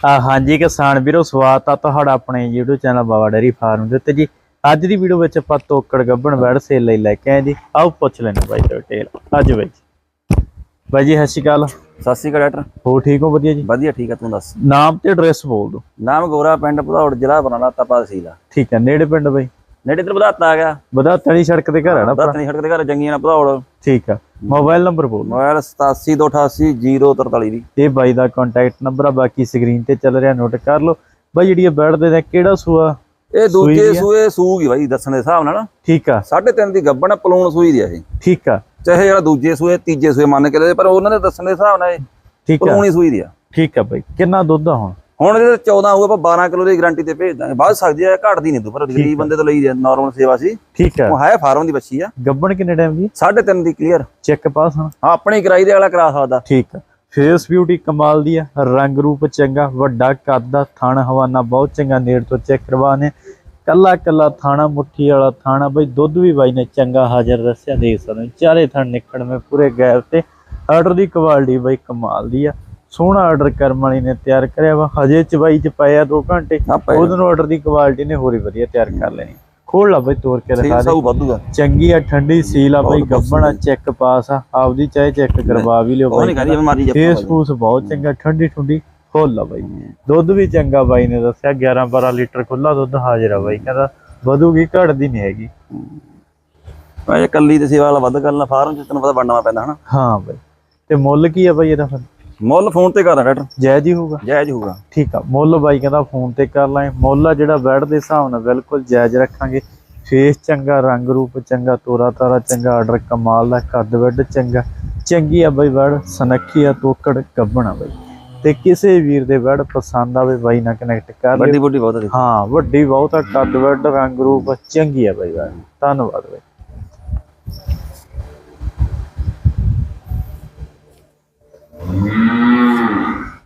ਆ ਹਾਂਜੀ ਕਿਸਾਨ ਵੀਰੋ ਸਵਾਗਤ ਆ ਤੁਹਾਡਾ ਆਪਣੇ YouTube channel Baba dairy farm ਦੇ ਉੱਤੇ ਜੀ। ਅੱਜ ਦੀ ਵੀਡੀਓ ਵਿੱਚ ਆਪਾਂ ਤੋਕੜ ਗੱਬਣ ਵੜ ਸੇਲ ਲਈ ਲੈ ਕੇ ਆਏ ਜੀ। ਆਓ ਪੁੱਛ ਲੈਣਾ ਬਾਈ ਤੋਂ ਡਿਟੇਲ ਅੱਜ ਬਾਈ ਜੀ। ਬਾਈ ਜੀ ਸਤਿ ਸ਼੍ਰੀ ਅਕਾਲ। ਸਤਿ ਸ਼੍ਰੀ ਅਕਾਲ ਡਾਕਟਰ। ਹੋ ਠੀਕ ਹੋ? ਵਧੀਆ ਜੀ? ਵਧੀਆ ਠੀਕ ਆ ਤੂੰ ਦੱਸ? ਨਾਮ ਤੇ ਐਡਰੈਸ ਬੋਲ ਦਿਓ। ਨਾਮ ਗੋਰਾ ਪਿੰਡ ਭਦੌੜ ਜ਼ਿਲ੍ਹਾ ਬਨਾਲਾ ਤਪਾ ਤਹਿਸੀਲ ਆ। ਠੀਕ ਹੈ ਨੇੜੇ ਪਿੰਡ ਬਾਈ? ਨੇੜੇ ਤੇ ਵਧਾਤਾ ਆ ਗਿਆ। ਬਦਾ ਤਲੀ ਸੜਕ ਤੇ ਘਰ ਹੈ ਨਾ ਆਪਣਾ? ਦਤਨੀ ਸੜਕ ਦੇ ਘਰ ਜੰਗੀਆਂ ਨਾਲ ਭਦੌੜ। ਠੀਕ ਆ। ਮੋਬਾਈਲ ਨੰਬਰ ਬੋਲ। ਮੋਬਾਈਲ 87288043 ਦੀ ਇਹ ਬਾਈ ਦਾ ਕੰਟੈਕਟ ਨੰਬਰ ਆ ਬਾਕੀ ਸਕਰੀਨ ਤੇ ਚੱਲ ਰਿਹਾ ਨੋਟ ਕਰ ਲਓ। ਬਾਈ ਜਿਹੜੀ ਇਹ ਬੈਠ ਦੇ ਨੇ ਕਿਹੜਾ ਸੂਆ? ਇਹ ਸੂਈ ਦੂਜੇ ਦੀ ਆ? ਸੂਏ ਸੂਗੀ ਬਾਈ ਦੱਸਣ ਦੇ ਹਿਸਾਬ ਨਾਲ। ਠੀਕ ਆ। ਸਾਢੇ ਤਿੰਨ ਦੀ ਗੱਬਣ ਪਲੂਣ ਸੂਈ ਦੀ ਆ ਇਹ। ਠੀਕ ਆ। ਚਾਹੇ ਜਿਹੜਾ ਦੂਜੇ ਸੂਏ ਤੀਜੇ ਸੂਏ ਮੰਨ ਕੇ ਲੈ ਪਰ ਉਹਨਾਂ ਦੇ ਦੱਸਣ ਦੇ ਹਿਸਾਬ ਨਾਲ ਇਹ ਠੀਕ ਆ। ਪਲੂਣੀ ਸੂਈ ਦੀ ਆ। ਠੀਕ ਆ ਬਾਈ। ਕਿੰਨਾ ਦੁੱਧ ਆ ਹੁਣ? ਹੁਣ ਜੇ 14 ਹੋਊ ਆਪਾਂ 12 ਕਿਲੋ ਦੀ ਗਾਰੰਟੀ ਤੇ ਭੇਜ ਦਾਂਗੇ। ਵੱਧ ਸਕਦੀ ਆ ਘਟਦੀ ਨਹੀਂ ਤੂੰ ਪਰ ਗਰੀਬ ਬੰਦੇ ਤੋਂ ਲਈ ਨਾਰਮਲ ਸੇਵਾ ਸੀ। ਠੀਕ ਆ ਉਹ ਹੈ ਫਾਰਮ ਦੀ ਬੱਚੀ ਆ। ਗੱਬਣ ਕਿੰਨੇ ਟਾਈਮ ਦੀ? ਸਾਢੇ ਤਿੰਨ ਦੀ ਕਲੀਅਰ ਚੈੱਕ ਪਾਸ ਹਾਂ ਆਪਣੀ ਕਰਾਈ ਦੇ ਵਾਲਾ ਕਰਾ ਸਕਦਾ। ਠੀਕ ਫੇਸ ਬਿਊਟੀ ਕਮਾਲ ਦੀ ਆ ਰੰਗ ਰੂਪ ਚੰਗਾ ਵੱਡਾ ਕੱਦ ਦਾ ਥਣ ਹਵਾਨਾ ਬਹੁਤ ਚੰਗਾ ਨੇੜ ਤੋਂ ਚੈੱਕ ਕਰਵਾਨੇ ਕੱਲਾ ਕੱਲਾ ਥਾਣਾ ਮੁੱਠੀ ਵਾਲਾ ਥਾਣਾ। ਬਈ ਦੁੱਧ ਵੀ ਬਾਈ ਨੇ ਚੰਗਾ ਹਾਜ਼ਰ ਦੱਸਿਆ ਦੇਖ ਸਕਦੇ ਹੋ। ਚਾਰੇ ਥਣ ਨਿਕੜ ਮੇ ਪੂਰੇ ਗੈਰ ਤੇ। ਆਰਡਰ ਦੀ ਕੁਆਲਿਟੀ ਬਈ ਕਮਾਲ ਦੀ ਆ। ਸੋਹਣਾ ਆਰਡਰ ਕਰਮ ਵਾਲੀ ਨੇ ਤਿਆਰ ਕਰਿਆ ਵਾ। ਹਜੇ ਚਬਾਈ ਚ ਪਾਇਆ 2 ਘੰਟੇ। ਉਹਦੇ ਨੂੰ ਆਰਡਰ ਦੀ ਕੁਆਲਿਟੀ ਨੇ ਹੋਰ ਹੀ ਵਧੀਆ ਤਿਆਰ ਕਰ ਲੈਣੀ। ਖੋਲ ਲਾ ਬਈ ਤੋੜ ਕੇ ਸਹੀ ਦੇ ਚੰਗੀ ਆ ਠੰਡੀ ਸੀਲ ਆ ਬਈ ਗੱਬਣਾ ਚੈੱਕ ਪਾਸ ਆ। ਆਪਦੀ ਚਾਹੇ ਚੈੱਕ ਕਰਵਾ ਵੀ ਲਿਓ ਬਾਈ। ਫੇਸ ਫੂਸ ਬਹੁਤ ਚੰਗਾ ਠੰਡੀ ਠੰਡੀ। ਖੋਲ ਲਾ ਬਾਈ। ਦੁੱਧ ਵੀ ਚੰਗਾ ਬਾਈ ਨੇ ਦੱਸਿਆ 11 12 ਲੀਟਰ ਖੁੱਲਾ ਦੁੱਧ ਹਾਜ਼ਰ ਆ ਬਾਈ। ਕਹਿੰਦਾ ਵਧੂਗੀ ਘਟਦੀ ਨਹੀਂ ਹੈਗੀ। ਇਹ ਕੱਲੀ ਤੇ ਸੇਵਾ ਵਾਲਾ ਵੱਧ ਕਰਨਾ ਫਾਰਮ ਚ ਤੈਨੂੰ ਪਤਾ ਵੰਡਣਾ ਪੈਂਦਾ ਹਨਾ? ਹਾਂ ਬਾਈ। ਤੇ ਮੁੱਲ ਕੀ ਆ ਬਾਈ ਇਹਦਾ ਫਿਰ? ਮੁੱਲ ਫੋਨ ਤੇ ਕਰਦਾ ਡਾਕਟਰ। ਜਾਇਜ਼ ਹੀ ਹੋਊਗਾ। ਜਾਇਜ਼ ਹੋਊਗਾ। ਠੀਕ ਆ ਮੁੱਲ ਬਾਈ ਕਹਿੰਦਾ ਫੋਨ ਤੇ ਕਰ ਲਾਂਗੇ। ਮੁੱਲ ਆ ਜਿਹੜਾ ਬੈਡ ਦੇ ਹਿਸਾਬ ਨਾਲ ਬਿਲਕੁਲ ਜਾਇਜ਼ ਰੱਖਾਂਗੇ। ਫੇਸ ਚੰਗਾ ਰੰਗ ਰੂਪ ਚੰਗਾ ਤੋਰਾ ਤਾਰਾ ਚੰਗਾ ਆਰਡਰ ਕਮਾਲ ਦਾ ਕੱਦ ਵੱਡ ਚੰਗਾ। ਚੰਗੀ ਆ ਬਾਈ ਬੈਡ ਸਨੱਖੀ ਆ ਤੋਕੜ ਕੱਬਣਾ ਬਾਈ। ਤੇ ਕਿਸੇ ਵੀਰ ਦੇ ਬੈਡ ਪਸੰਦ ਆਵੇ ਬਾਈ ਨਾਲ ਕਨੈਕਟ ਕਰ ਲਿਓ। ਵੱਡੀ ਬੁੱਢੀ ਬਹੁਤ ਆ ਹਾਂ ਵੱਡੀ ਬਹੁਤ ਆ ਕੱਦ ਵੱਡ ਰੰਗ ਰੂਪ ਚੰਗੀ ਆ ਬਾਈ ਬੈਡ ਧੰਨਵਾਦ ਬਾਈ।